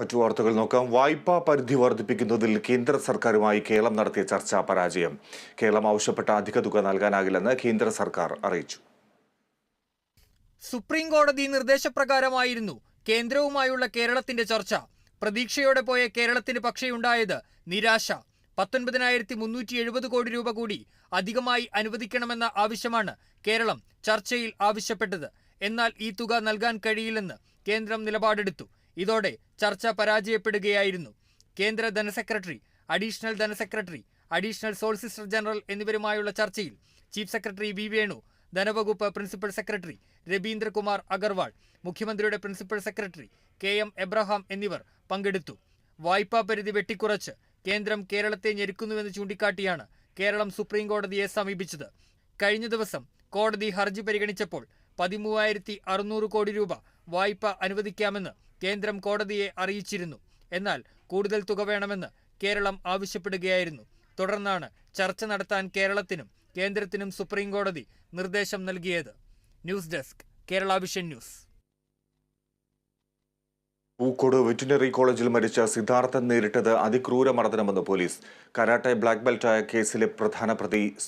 മറ്റു വാർത്തകൾ നോക്കാം. വായ്പാ പരിധി വർദ്ധിപ്പിക്കുന്നതിൽ കേന്ദ്ര സർക്കാരുമായി കേരളം നടത്തിയ ചർച്ച പരാജയം. കേരളം ആവശ്യപ്പെട്ട അധിക തുക നൽകാനാകില്ലെന്ന് കേന്ദ്ര സർക്കാർ അറിയിച്ചു. സുപ്രീം കോടതി നിർദ്ദേശപ്രകാരമായിരുന്നു കേന്ദ്രവുമായുള്ള കേരളത്തിന്റെ ചർച്ച. പ്രതീക്ഷയോടെ പോയ കേരളത്തിന് പക്ഷേയുണ്ടായത് നിരാശ. പത്തൊൻപതിനായിരത്തി മുന്നൂറ്റി എഴുപത് കോടി രൂപ കൂടി അധികമായി അനുവദിക്കണമെന്ന ആവശ്യമാണ് കേരളം ചർച്ചയിൽ ആവശ്യപ്പെട്ടത്. എന്നാൽ ഈ തുക നൽകാൻ കഴിയില്ലെന്ന് കേന്ദ്രം നിലപാടെടുത്തു. ഇതോടെ ചർച്ച പരാജയപ്പെടുകയായിരുന്നു. കേന്ദ്ര ധനസെക്രട്ടറി അഡീഷണൽ ധനസെക്രട്ടറി അഡീഷണൽ സോളിസിറ്റർ ജനറൽ എന്നിവരുമായുള്ള ചർച്ചയിൽ ചീഫ് സെക്രട്ടറി വി വേണു ധനവകുപ്പ് പ്രിൻസിപ്പൽ സെക്രട്ടറി രവീന്ദ്രകുമാർ അഗർവാൾ മുഖ്യമന്ത്രിയുടെ principal secretary K M Abraham എന്നിവർ പങ്കെടുത്തു. വായ്പാ പരിധി വെട്ടിക്കുറച്ച് കേന്ദ്രം കേരളത്തെ ഞെരുക്കുന്നുവെന്ന് ചൂണ്ടിക്കാട്ടിയാണ് കേരളം സുപ്രീം കോടതിയെ സമീപിച്ചത്. കഴിഞ്ഞ ദിവസം കോടതി ഹർജി പരിഗണിച്ചപ്പോൾ പതിമൂവായിരത്തി കോടി രൂപ വായ്പ അനുവദിക്കാമെന്ന് കേന്ദ്രം കോടതിയെ അറിയിച്ചിരുന്നു. എന്നാൽ കൂടുതൽ തുക വേണമെന്ന് കേരളം ആവശ്യപ്പെടുകയായിരുന്നു. തുടർന്നാണ് ചർച്ച നടത്താൻ കേരളത്തിനും കേന്ദ്രത്തിനും സുപ്രീം കോടതി നിർദ്ദേശം നൽകിയത്. News desk Kerala vision news. Pookode veterinary കോളേജിൽ മരിച്ച സിദ്ധാർത്ഥൻ നേരിട്ടത് അതിക്രൂര മർദ്ദനമെന്ന് പോലീസ്. കരാട്ടെ ബ്ലാക്ക് ബെൽറ്റായ കേസിലെ പ്രധാന പ്രതി